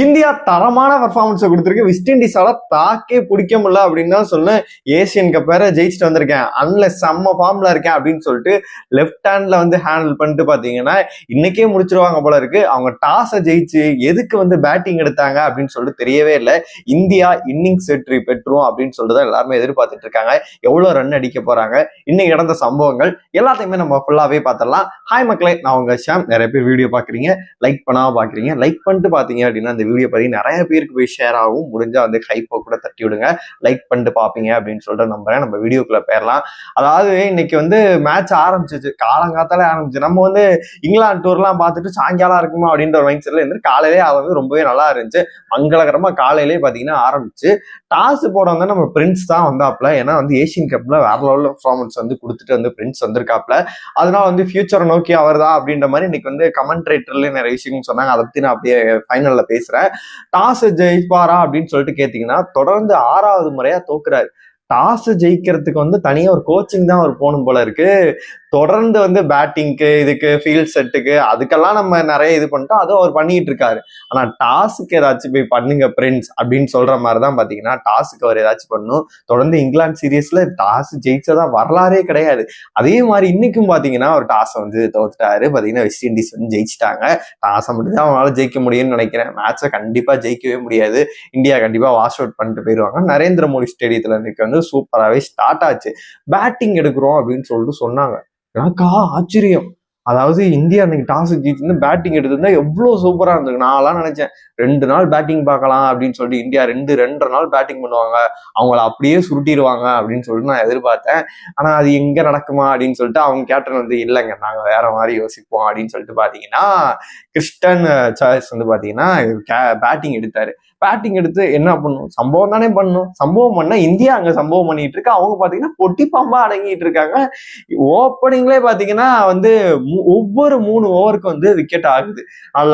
India தரமான பர்ஃபார்மன்ஸை கொடுத்துருக்கு. வெஸ்ட் இண்டீஸால தாக்கே பிடிக்க முடியல அப்படின்னு தான் சொன்னேன் ஏசியன் கப் வேற ஜெயிச்சுட்டு வந்திருக்கேன். அன்ல செம்ம ஃபார்ம்ல இருக்கேன் அப்படின்னு சொல்லிட்டு லெஃப்ட் ஹேண்ட்ல வந்து ஹேண்டில் பண்ணிட்டு பாத்தீங்கன்னா இன்னைக்கே முடிச்சிருவாங்க போல இருக்கு. அவங்க டாஸை ஜெயிச்சு எதுக்கு வந்து பேட்டிங் எடுத்தாங்க அப்படின்னு சொல்லிட்டு தெரியவே இல்லை. இந்தியா இன்னிங்ஸ் வெற்றி பெற்றுரும் அப்படின்னு சொல்லிட்டு தான் எல்லாருமே எதிர்பார்த்துட்டு இருக்காங்க. எவ்வளவு ரன் அடிக்க போறாங்க இன்னைக்கு நடந்த சம்பவங்கள் எல்லாத்தையுமே நம்ம ஃபுல்லாவே பார்த்துடலாம். ஹாய் மக்களே நான் உங்க ஷாம். நிறைய பேர் வீடியோ பாக்குறீங்க லைக் பண்ணாம பாக்குறீங்க லைக் பண்ணிட்டு பாத்தீங்க அப்படின்னா அந்த வீடியோ பார்த்தீங்கன்னா நிறைய பேருக்கு போய் ஷேர் ஆகும் முடிஞ்சால் வந்து ஹைப்போ கூட தட்டி விடுங்க. லைக் பண்ணிட்டு பார்ப்பீங்க அப்படின்னு சொல்லிட்டு நம்புறேன். நம்ம வீடியோக்குள்ள போயிடலாம் அதாவது இன்னைக்கு வந்து மேட்ச் ஆரம்பிச்சிச்சு. காலங்காத்தாலே ஆரம்பிச்சு. நம்ம வந்து இங்கிலாந்து டூர்லாம் பார்த்துட்டு சாயங்காலம் இருக்குமா அப்படின்ற ஒரு மைண்ட் செட்ல இருந்து காலையிலே அது வந்து ரொம்பவே நல்லா இருந்துச்சு. மங்களகரமாக காலையிலே பார்த்தீங்கன்னா ஆரம்பிச்சு. டாஸ் போட வந்து நம்ம பிரின்ஸ் தான் வந்தாப்ல ஏன்னா வந்து ஏசியன் கப்ல வேற லெவல் பர்ஃபார்மன்ஸ் வந்து கொடுத்துட்டு வந்து பிரின்ஸ் வந்திருக்காப்ல அதனால வந்து ஃபியூச்சரை நோக்கி அவர் தான் அப்படின்ற மாதிரி இன்னைக்கு வந்து கமெண்ட்ரேட்டர்ல நிறைய விஷயங்கள் சொன்னாங்க. அதை பற்றி நான் அப்படியே ஃபைனலில் பேச பேசுறேன் டாஸ் ஜெயிப்பாரா அப்படின்னு சொல்லிட்டு கேட்டீங்கன்னா தொடர்ந்து ஆறாவது முறையா தோக்குறாரு. டாஸ் ஜெயிக்கிறதுக்கு வந்து தனியா ஒரு கோச்சிங் தான் அவர் போகணும் போல இருக்கு. தொடர்ந்து வந்து பேட்டிங்க்கு இதுக்கு ஃபீல்ட் செட்டுக்கு அதுக்கெல்லாம் நம்ம நிறைய இது பண்ணிட்டோம். அதுவும் அவர் பண்ணிட்டு இருக்காரு. ஆனா டாஸுக்கு ஏதாச்சும் போய் பண்ணுங்க பிரின்ஸ் அப்படின்னு சொல்ற மாதிரி தான் பாத்தீங்கன்னா டாஸுக்கு அவர் ஏதாச்சும் பண்ணும். தொடர்ந்து இங்கிலாந்து சீரியஸ்ல டாஸ் ஜெயிச்சதா வரலாறே கிடையாது. அதே மாதிரி இன்னைக்கும் பாத்தீங்கன்னா அவர் டாஸை வந்து தோத்துட்டாரு. பாத்தீங்கன்னா வெஸ்ட் இண்டீஸ் வந்து ஜெயிச்சிட்டாங்க. டாஸை மட்டும் தான் ஜெயிக்க முடியும்னு நினைக்கிறேன். மேட்சை கண்டிப்பா ஜெயிக்கவே முடியாது. இந்தியா கண்டிப்பா வாஷ் அவுட் பண்ணிட்டு போயிருவாங்க. நரேந்திர மோடி ஸ்டேடியத்துல இன்னைக்கு வந்து சூப்பராகவே ஸ்டார்ட் ஆச்சு. பேட்டிங் எடுக்கிறோம் அப்படின்னு சொல்லிட்டு சொன்னாங்க. எனக்கா ஆச்சரியம். அதாவது இந்தியா அன்னைக்கு டாஸ் ஜெயிச்சிருந்து பேட்டிங் எடுத்திருந்தா எவ்வளவு சூப்பரா இருந்திருக்கு. நான்லாம் நினைச்சேன் ரெண்டு நாள் பேட்டிங் பார்க்கலாம் அப்படின்னு சொல்லிட்டு இந்தியா ரெண்டு ரெண்டரை நாள் பேட்டிங் பண்ணுவாங்க. அவங்கள அப்படியே சுருட்டிடுவாங்க அப்படின்னு சொல்லிட்டு நான் எதிர்பார்த்தேன். ஆனா அது எங்க நடக்குமா அப்படின்னு சொல்லிட்டு அவங்க கேப்டன் வந்து இல்லைங்க நாங்க வேற மாதிரி யோசிப்போம். அப்படின்னு சொல்லிட்டு பாத்தீங்கன்னா கிறிஸ்டன் சாய்ஸ் வந்து பாத்தீங்கன்னா பேட்டிங் எடுத்தாரு. பேட்டிங் எடுத்து என்ன பண்ணும்? சம்பவம் தானே பண்ணும். சம்பவம் பண்ணா இந்தியா அங்க சம்பவம் பண்ணிட்டு இருக்கு. அவங்க பாத்தீங்கன்னா பொட்டி பாம்பா அடங்கிட்டு இருக்காங்க. ஓப்பனிங்லே பாத்தீங்கன்னா வந்து ஒவ்வொரு மூணு ஓவருக்கு வந்து விக்கெட் ஆகுது.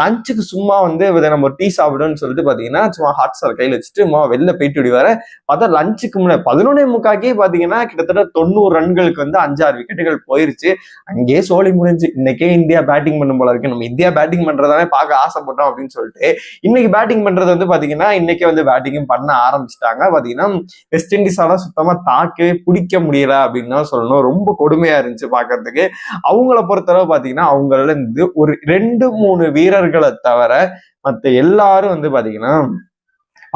லஞ்சுக்கு சும்மா வந்து இதை நம்ம டீ சாப்பிடுன்னு சொல்லிட்டு பாத்தீங்கன்னா சும்மா ஹாட் ஸ்டார் கையில வச்சுட்டு சும்மா வெளில போயிட்டு விடுவாரு. பார்த்தா லஞ்சுக்கு முன்னாடி பதினொன்னே முக்காக்கே பாத்தீங்கன்னா கிட்டத்தட்ட தொண்ணூறு ரன்களுக்கு வந்து அஞ்சாறு விக்கெட்டுகள் போயிருச்சு. அங்கேயே சோழி முடிஞ்சு. இன்னைக்கே இந்தியா பேட்டிங் பண்ணும் போல இருக்கு. நம்ம இந்தியா பேட்டிங் பண்றதானே பார்க்க ஆசைப்பட்டோம் அப்படின்னு சொல்லிட்டு இன்னைக்கு பேட்டிங் பண்றது வந்து பாத்தீங்கன்னா இன்னைக்கே வந்து பேட்டிங்கும் பண்ண ஆரம்பிச்சிட்டாங்க. பாத்தீங்கன்னா வெஸ்ட் இண்டீஸால சுத்தமா தாக்கவே பிடிக்க முடியல அப்படின்னு தான் சொல்லணும். ரொம்ப கொடுமையா இருந்துச்சு பாக்குறதுக்கு. அவங்கள பொறுத்தளவு பாத்தீங்கன்னா அவங்கள இருந்து ஒரு ரெண்டு மூணு வீரர்களை தவிர மத்த எல்லாரும் வந்து பாத்தீங்கன்னா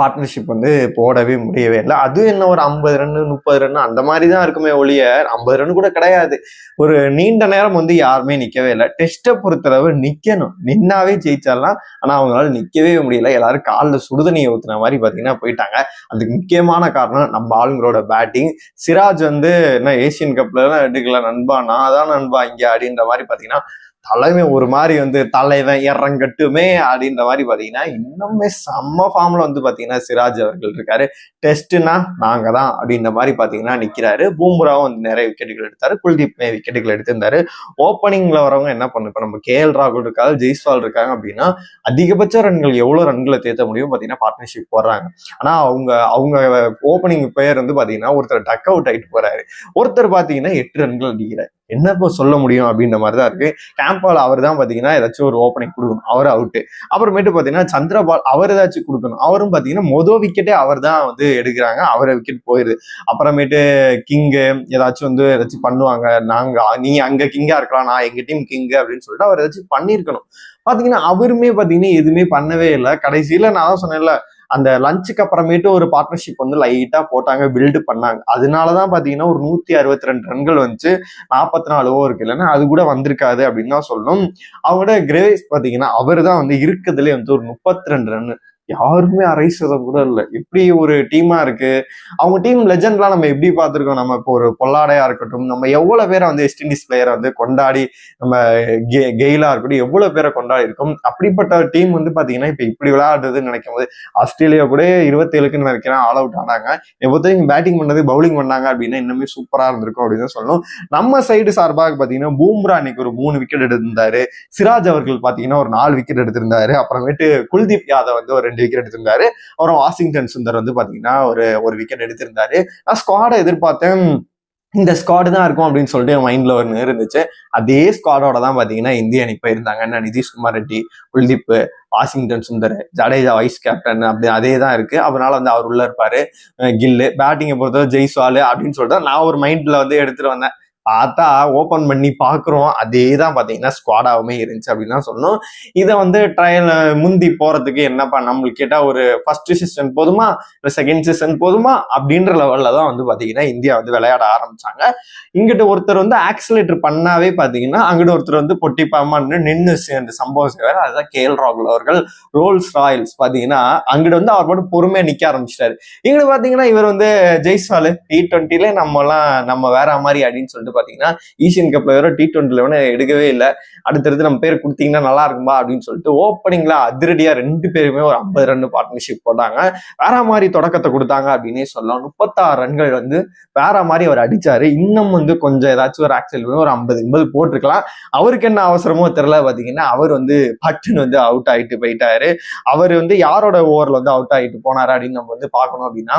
பார்ட்னர்ஷிப் வந்து போடவே முடியவே இல்லை. அதுவும் என்ன ஒரு ஐம்பது ரன்னு முப்பது ரன் அந்த மாதிரி தான் இருக்குமே ஒழிய ஐம்பது ரன் கூட கிடையாது. ஒரு நீண்ட நேரம் வந்து யாருமே நிற்கவே இல்லை. டெஸ்ட்டை பொறுத்தளவு நிற்கணும் நின்னாவே ஜெயிச்சிடலாம். ஆனால் அவங்களால நிற்கவே முடியல. எல்லாரும் காலில் சுடுதண்ணியை ஊற்றுன மாதிரி பார்த்தீங்கன்னா போயிட்டாங்க. அதுக்கு முக்கியமான காரணம் நம்ம ஆளுங்களோட பேட்டிங் சிராஜ் வந்து என்ன ஏசியன் கப்ல எடுக்கல நண்பா. நான் தான் நண்பா இங்கே அப்படின்ற மாதிரி பார்த்தீங்கன்னா தலைமை ஒரு மாதிரி வந்து தலைவன் இறங்கட்டுமே அப்படின்ற மாதிரி பார்த்தீங்கன்னா இன்னுமே செம்ம ஃபார்ம்ல வந்து பார்த்தீங்கன்னா சிராஜ் அவர்கள் இருக்காரு. டெஸ்ட்னா நாங்க தான் அப்படின்ற மாதிரி பார்த்தீங்கன்னா நிற்கிறாரு பூம்ராவும் வந்து நிறைய விக்கெட்டுகள் எடுத்தாரு. குல்தீப் விக்கெட்டுகள் எடுத்திருந்தாரு. ஓப்பனிங்ல வரவங்க என்ன பண்ணு இப்போ நம்ம கே எல் ராகுல் இருக்காரு ஜெய்ஸ்வால் இருக்காங்க அப்படின்னா அதிகபட்ச ரன்கள் எவ்வளவு ரன்களை தேத்த முடியும் பார்த்தீங்கன்னா பார்ட்னர்ஷிப் போடுறாங்க. ஆனால் அவங்க அவங்க ஓப்பனிங் பேர் வந்து பாத்தீங்கன்னா ஒருத்தர் டக் அவுட் ஆயிட்டு போறாரு. ஒருத்தர் பார்த்தீங்கன்னா எட்டு ரன்கள் அடிக்கிறார் என்ன இப்போ சொல்ல முடியும் அப்படின்ற மாதிரி தான் இருக்கு. கேம்பால் அவர் தான் பாத்தீங்கன்னா ஏதாச்சும் ஒரு ஓப்பனிங் கொடுக்கணும். அவர் அவுட்டு அப்புறமேட்டு பாத்தீங்கன்னா சந்திரபால் அவர் ஏதாச்சும் கொடுக்கணும். அவரும் பாத்தீங்கன்னா மொதல் விக்கெட்டே அவர் தான் வந்து எடுக்கிறாங்க. அவரை விக்கெட் போயிருது. அப்புறமேட்டு கிங்கு ஏதாச்சும் வந்து ஏதாச்சும் பண்ணுவாங்க. நாங்க நீ அங்க கிங்கா இருக்கலாம். நான் எங்க டீம் கிங்கு அப்படின்னு சொல்லிட்டு அவர் ஏதாச்சும் பண்ணியிருக்கணும். பாத்தீங்கன்னா அவருமே பாத்தீங்கன்னா எதுவுமே பண்ணவே இல்லை. கடைசியில நான் தான் சொன்னேன்ல அந்த லஞ்சுக்கு அப்புறமேட்டு ஒரு பார்ட்னர்ஷிப் வந்து லைட்டா போட்டாங்க பில்டு பண்ணாங்க. அதனாலதான் பாத்தீங்கன்னா ஒரு நூத்தி அறுபத்தி ரெண்டு ரன்கள் வந்துச்சு. நாற்பத்தி நாலு ஓவருக்கு இல்லைன்னா அது கூட வந்திருக்காது அப்படின்னு தான் சொல்லணும். அவங்களோட கிரேஸ் பாத்தீங்கன்னா அவர் தான் வந்து இருக்கிறதுலே வந்து ஒரு முப்பத்தி ரெண்டு ரன் யாருக்குமே அரை சதம் கூட இல்லை. இப்படி ஒரு டீமா இருக்கு. அவங்க டீம் லெஜண்ட்லாம் நம்ம எப்படி பார்த்துருக்கோம்? நம்ம இப்போ ஒரு பொல்லாடையா இருக்கட்டும் நம்ம எவ்வளவு பேரை வந்து வெஸ்ட் இண்டீஸ் பிளேயரை வந்து கொண்டாடி நம்ம கெ கெயிலா இருக்கட்டும் எவ்வளவு பேரை கொண்டாடி இருக்கோம்? அப்படிப்பட்ட டீம் வந்து பாத்தீங்கன்னா இப்ப இப்படி விளையாடுறதுன்னு நினைக்கும் போது ஆஸ்திரேலியா கூட இருபத்தேழுக்குன்னு நினைக்கிறேன் ஆல் அவுட் ஆனாங்க. பொறுத்தவரைக்கும் பேட்டிங் பண்ணது பவுலிங் பண்ணாங்க அப்படின்னா இன்னுமே சூப்பரா இருந்திருக்கும் அப்படின்னு சொல்லணும். நம்ம சைடு சார்பாக பாத்தீங்கன்னா பூம்ரா அன்னைக்கு ஒரு மூணு விக்கெட் எடுத்திருந்தாரு. சிராஜ் அவர்கள் பாத்தீங்கன்னா ஒரு நாலு விக்கெட் எடுத்திருந்தாரு. அப்புறமேட்டு குல்தீப் யாதவ் வந்து ஒரு ரெண்டு விக்கெட் எடுத்திருந்தாரு. அப்புறம் வாஷிங்டன் சுந்தர் வந்து பாத்தீங்கன்னா ஒரு ஒரு விக்கெட் எடுத்திருந்தாரு. நான் ஸ்குவாடை எதிர்பார்த்தேன். இந்த ஸ்குவாடு தான் இருக்கும் அப்படின்னு சொல்லிட்டு என் மைண்ட்ல ஒன்று இருந்துச்சு. அதே ஸ்குவாடோட தான் பாத்தீங்கன்னா இந்திய அணி போயிருந்தாங்க என்ன Nitish Kumar Reddy Kuldeep Washington Sundar Jadeja vice captain அப்படி அதே தான் இருக்கு. அதனால வந்து அவர் உள்ள இருப்பாரு. கில்லு பேட்டிங்கை பொறுத்தவரை ஜெய்ஸ்வாலு அப்படின்னு சொல்லிட்டு நான் ஒரு மைண்ட்ல வந்து எடுத்துட்டு வந்தேன். பார்த்தா ஓப்பன் பண்ணி பாக்குறோம் அதே தான் பாத்தீங்கன்னா ஸ்குவாடாகவுமே இருந்துச்சு அப்படின்னு தான் சொன்னோம். இதை வந்து ட்ரையல் முந்தி போறதுக்கு என்னப்பா நம்மளுக்கு கேட்டால் ஒரு ஃபர்ஸ்ட் சீசன் போதுமா? இல்லை செகண்ட் சீசன் போதுமா? அப்படின்ற லெவல்ல தான் வந்து பாத்தீங்கன்னா இந்தியா வந்து விளையாட ஆரம்பிச்சாங்க. இங்கிட்ட ஒருத்தர் வந்து ஆக்சிலேட்டர் பண்ணாவே பாத்தீங்கன்னா அங்கிட்ட ஒருத்தர் வந்து பொட்டிப்பாமான்னு நின்று அந்த சம்பவம் செய்வார். அதுதான் கே எல் ராகுல் அவர்கள் ரோல்ஸ் ராயல்ஸ் பாத்தீங்கன்னா அங்கிட்ட வந்து அவர் மட்டும் பொறுமையாக நிற்க ஆரம்பிச்சிட்டாரு. இங்கிட்ட பாத்தீங்கன்னா இவர் வந்து ஜெய்ஸ்வாலு டி ட்வெண்ட்டிலே நம்ம எல்லாம் நம்ம வேற மாதிரி அப்படின்னு சொல்லிட்டு பாத்தீங்கன்னா ஈஷியன் கப்ல வேற டி டுவெண்ட்டில வேணா எடுக்கவே இல்லை. அடுத்தடுத்து நம்ம பேர் கொடுத்தீங்கன்னா நல்லா இருக்குமா அப்படின்னு சொல்லிட்டு ஓப்பனிங்ல அதிரடியா ரெண்டு பேருமே ஒரு ஐம்பது ரன் பார்ட்னர்ஷிப் போட்டாங்க. வேற மாதிரி தொடக்கத்தை கொடுத்தாங்க அப்படின்னே சொல்லலாம். முப்பத்தாறு ரன்கள் வந்து வேற மாதிரி அவர் அடிச்சாரு. இன்னும் வந்து கொஞ்சம் ஏதாச்சும் ஒரு ஆக்சல் ஒரு ஐம்பது ஐம்பது போட்டிருக்கலாம். அவருக்கு என்ன அவசரமோ தெரியல. பாத்தீங்கன்னா அவர் வந்து பட்டுன்னு வந்து அவுட் ஆயிட்டு போயிட்டாரு. அவர் வந்து யாரோட ஓவர்ல வந்து அவுட் ஆயிட்டு போனாரு அப்படின்னு நம்ம வந்து பார்க்கணும் அப்படின்னா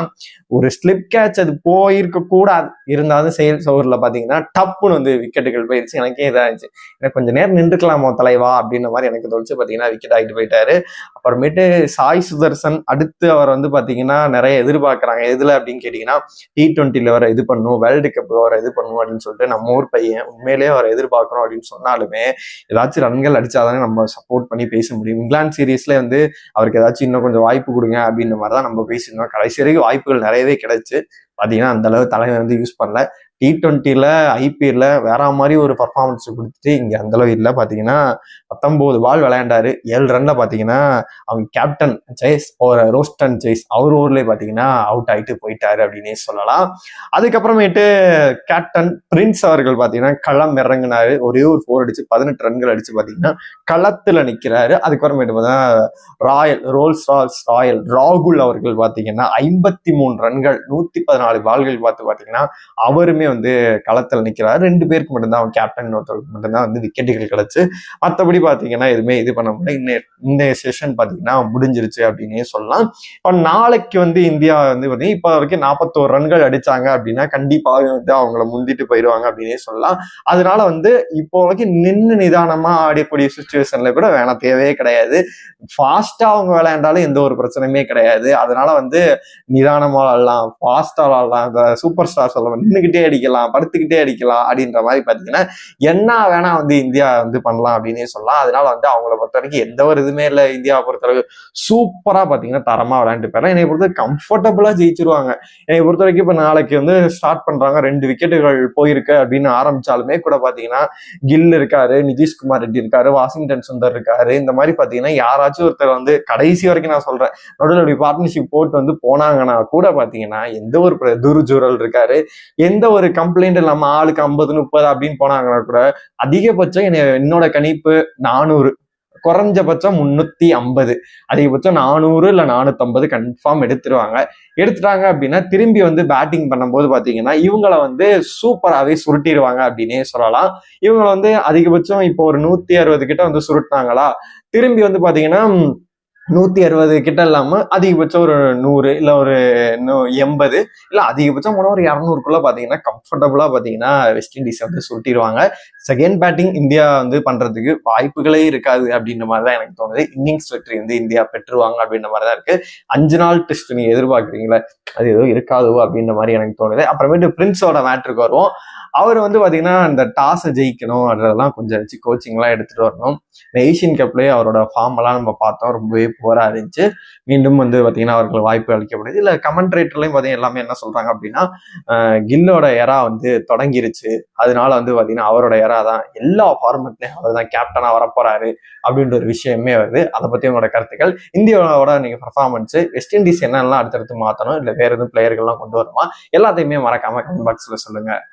ஒரு ஸ்லிப் கேட்ச் அது போயிருக்க கூடாது இருந்தாலும் சேல்ஸ் ஓவர்ல பாத்தீங்கன்னா டப்புன்னு வந்து விக்கெட்டுகள் போயிருச்சு. எனக்கே இதாக இருந்துச்சு எனக்கு கொஞ்சம் நேரம் நின்றுக்கலாமோ தலைவா? அப்படின்ற மாதிரி எனக்கு தோணுச்சு. பார்த்தீங்கன்னா விக்கெட் ஆகிட்டு போயிட்டாரு. அப்புறமேட்டு சாய் சுதர்சன் அடுத்து அவர் வந்து பார்த்தீங்கன்னா நிறைய எதிர்பார்க்குறாங்க. எதில் அப்படின்னு கேட்டிங்கன்னா டி ட்வெண்ட்டியில் வர இது பண்ணும் வேர்ல்டு கப்பில் வர இது பண்ணும் அப்படின்னு சொல்லிட்டு நம்ம ஊர் பையன் உண்மையிலேயே அவரை எதிர்பார்க்குறோம் அப்படின்னு சொன்னாலுமே ஏதாச்சும் ரன்கள் அடித்தாதானே நம்ம சப்போர்ட் பண்ணி பேச முடியும். இங்கிலாந்து சீரீஸில் வந்து அவருக்கு ஏதாச்சும் இன்னும் கொஞ்சம் வாய்ப்பு கொடுங்க அப்படின்ற மாதிரி தான் நம்ம பேசியிருந்தோம். கடைசி வரைக்கும் வாய்ப்புகள் நிறையவே கிடைச்சு. பார்த்தீங்கன்னா அந்த அளவு தலைமை வந்து யூஸ் பண்ணல. டி ட்வெண்ட்டியில் ஐபிஎல்ல வேற மாதிரி ஒரு பர்ஃபார்மன்ஸ் கொடுத்துட்டு இங்கே அந்தளவு இல்லை. பார்த்தீங்கன்னா பத்தொம்போது பால் விளையாண்டாரு. ஏழு ரன்ல பார்த்தீங்கன்னா அவங்க கேப்டன் ஜெய்ஸ் ஒரு ரோஸ்டன் ஜெய்ஸ் அவர் ஊர்லேயே பார்த்தீங்கன்னா அவுட் ஆகிட்டு போயிட்டாரு அப்படின்னே சொல்லலாம். அதுக்கப்புறமேட்டு கேப்டன் பிரின்ஸ் அவர்கள் பார்த்தீங்கன்னா களம் இறங்குனாரு. ஒரே ஒரு ஃபோர் அடிச்சு பதினெட்டு ரன்கள் அடிச்சு பார்த்தீங்கன்னா களத்தில் நிற்கிறாரு அதுக்கப்புறமேட்டு பார்த்தீங்கன்னா ராயல் ரோல்ஸ் ரால்ஸ் ராயல் ராகுல் அவர்கள் பார்த்தீங்கன்னா ஐம்பத்தி மூணு ரன்கள் நூற்றி பதினாலு பால்கள் பார்த்து பார்த்தீங்கன்னா அவருமே வந்து களத்தில் நிற்கிறாரு ரெண்டு பேருக்கு மட்டும்தான் அவன் கேப்டன் ஒருத்தருக்கு மட்டும்தான் வந்து விக்கெட்டுகள் கிடச்சி. மற்றபடி பார்த்தீங்கன்னா எதுவுமே இது பண்ண முடியல. இன்ன இந்த செஷன் பார்த்தீங்கன்னா முடிஞ்சிருச்சு அப்படின்னே சொல்லலாம். இப்போ நாளைக்கு வந்து இந்தியா வந்து பார்த்தீங்கன்னா இப்போ வரைக்கும் நாற்பத்தோரு ரன்கள் அடித்தாங்க அப்படின்னா கண்டிப்பாக வந்து அவங்கள முந்திட்டு போயிடுவாங்க அப்படின்னே சொல்லலாம். அதனால வந்து இப்போ வரைக்கும் நின்று நிதானமாக ஆடக்கூடிய சுச்சுவேஷனில் கூட வேணாம். தேவையே கிடையாது. ஃபாஸ்ட்டாக அவங்க விளையாண்டாலும் எந்த ஒரு பிரச்சனையுமே கிடையாது. அதனால வந்து நிதானமாக விளாடலாம் ஃபாஸ்ட்டாக விளாடலாம் இந்த சூப்பர் ஸ்டார் சொல்லலாம் அடிக்க அடிக்கலாம் படுத்துக்கிட்டே அடிக்கலாம் அப்படின்ற மாதிரி பாத்தீங்கன்னா என்ன வேணா வந்து இந்தியா வந்து பண்ணலாம் அப்படின்னே சொல்லலாம். அதனால வந்து அவங்கள பொறுத்த வரைக்கும் எந்த ஒரு இதுவுமே இல்லை. இந்தியாவை பொறுத்தளவு சூப்பரா பாத்தீங்கன்னா தரமா விளையாண்டு போயிடலாம் என்னை பொறுத்த கம்ஃபர்டபுளாக ஜெயிச்சிருவாங்க. என்னை பொறுத்த வரைக்கும் இப்ப நாளைக்கு வந்து ஸ்டார்ட் பண்றாங்க. ரெண்டு விக்கெட்டுகள் போயிருக்கு அப்படின்னு ஆரம்பிச்சாலுமே கூட பாத்தீங்கன்னா கில் இருக்காரு நிதிஷ்குமார் ரெட்டி இருக்காரு வாஷிங்டன் சுந்தர் இருக்காரு. இந்த மாதிரி பாத்தீங்கன்னா யாராச்சும் ஒருத்தர் வந்து கடைசி வரைக்கும் நான் சொல்றேன். நடுவில் அப்படி பார்ட்னர்ஷிப் போட்டு வந்து போனாங்கன்னா கூட பாத்தீங்கன்னா எந்த ஒரு பிர- இருக்காரு. எந்த ஒரு கம்ப்ளைண்ட் இல்லாம ஆளுக்கு ஐம்பது முப்பது அப்படின்னு போனாங்கன்னா கூட அதிகபட்சம் என்னோட கணிப்பு நானூறு. குறைஞ்சபட்சம் முன்னூத்தி ஐம்பது. அதிகபட்சம் நானூறு இல்ல நானூற்றம்பது கன்ஃபார்ம் எடுத்துருவாங்க. எடுத்துட்டாங்க அப்படின்னா திரும்பி வந்து பேட்டிங் பண்ணும்போது பாத்தீங்கன்னா இவங்களை வந்து சூப்பராகவே சுருட்டிடுவாங்க அப்படின்னே சொல்லலாம். இவங்களை வந்து அதிகபட்சம் இப்போ ஒரு நூத்தி அறுபது கிட்ட வந்து சுருட்டினாங்களா? திரும்பி வந்து பாத்தீங்கன்னா நூத்தி அறுபது கிட்ட இல்லாம அதிகபட்சம் ஒரு நூறு இல்ல ஒரு எண்பது இல்ல அதிகபட்சம் போனா ஒரு இரநூறுக்குள்ள பாத்தீங்கன்னா கம்ஃபர்டபுளா பாத்தீங்கன்னா வெஸ்ட் இண்டீஸ் வந்து சுட்டிடுவாங்க செகண்ட் பேட்டிங் இந்தியா வந்து பண்றதுக்கு வாய்ப்புகளே இருக்காது அப்படின்ற மாதிரி தான் எனக்கு தோணுது. இன்னிங்ஸ் வெற்றி வந்து இந்தியா பெற்றுருவாங்க அப்படின்ற மாதிரி தான் இருக்கு. அஞ்சு நாள் டெஸ்ட் நீங்க எதிர்பார்க்குறீங்களா அது ஏதோ இருக்காதோ அப்படின்ற மாதிரி எனக்கு தோணுது. அப்புறமேட்டு பிரின்ஸோட மேட்ருக்கு வருவோம். அவர் வந்து பாத்தீங்கன்னா இந்த டாஸை ஜெயிக்கணும் அதெல்லாம் கொஞ்சம் வச்சு கோச்சிங்லாம் எடுத்துட்டு வரணும். இந்த ஏஷியன் கப்லயே அவரோட ஃபார்ம் எல்லாம் நம்ம பார்த்தோம். ரொம்பவே போரா இருந்துச்சு மீண்டும் வந்து பார்த்தீங்கன்னா அவர்கள் வாய்ப்பு அளிக்கப்படுது. இல்லை கமெண்ட்ரேட்டர்லையும் பார்த்தீங்கன்னா எல்லாமே என்ன சொல்றாங்க அப்படின்னா கில்லோட எரா வந்து தொடங்கிருச்சு. அதனால வந்து பார்த்தீங்கன்னா அவரோட எரா தான் எல்லா ஃபார்மெட்லையும் அவர் தான் கேப்டனாக வரப்போறாரு அப்படின்ற ஒரு விஷயமே வருது. அதை பற்றி உங்களோட கருத்துக்கள். இந்தியாவோட நீங்கள் பர்ஃபார்மன்ஸு வெஸ்ட் இண்டீஸ் என்னெல்லாம் அடுத்தடுத்து மாற்றணும் இல்லை வேறு எதுவும் பிளேயர்கள்லாம் கொண்டு வரணுமா எல்லாத்தையுமே மறக்காம கமெண்ட் பாக்ஸில் சொல்லுங்கள்